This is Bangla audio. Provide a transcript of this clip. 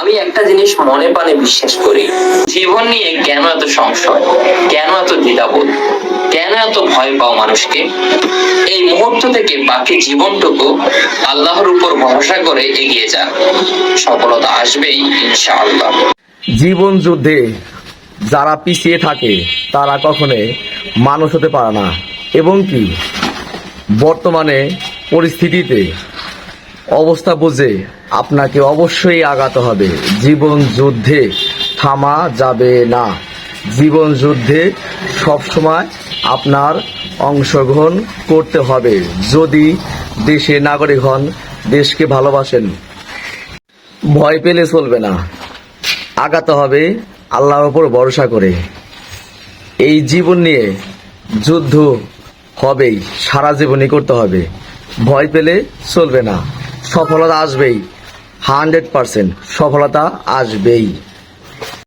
আমি একটা জিনিস মনে প্রাণে বিশ্বাস করি, জীবন নিয়ে কেন এত সংশয়? কেন এত দ্বিধাবোধ? কেন এত ভয় পাও মানুষকে? এই মুহূর্ত থেকে বাকি জীবনটুকু আল্লাহর উপর ভরসা করে এগিয়ে যা সফলতা আসবেই, ইনশাআল্লাহ। জীবন যুদ্ধে যারা পিছিয়ে থাকে, তারা কখনো মানুষ হতে পারে না। এবং কি? বর্তমানে পরিস্থিতিতে অবস্থা বুঝে আপনাকে অবশ্যই আগাতে হবে। জীবন যুদ্ধে থামা যাবে না। জীবন যুদ্ধে সবসময় আপনার অংশগ্রহণ করতে হবে। যদি দেশের নাগরিক হন, দেশকে ভালোবাসেন, ভয় পেলে চলবে না। আগাতে হবে আল্লাহর উপর ভরসা করে। এই জীবন নিয়ে যুদ্ধ হবেই, সারা জীবনই করতে হবে। ভয় পেলে চলবে না। সফলতা আসবেই। হান্ড্রেড পার্সেন্ট সফলতা আসবেই।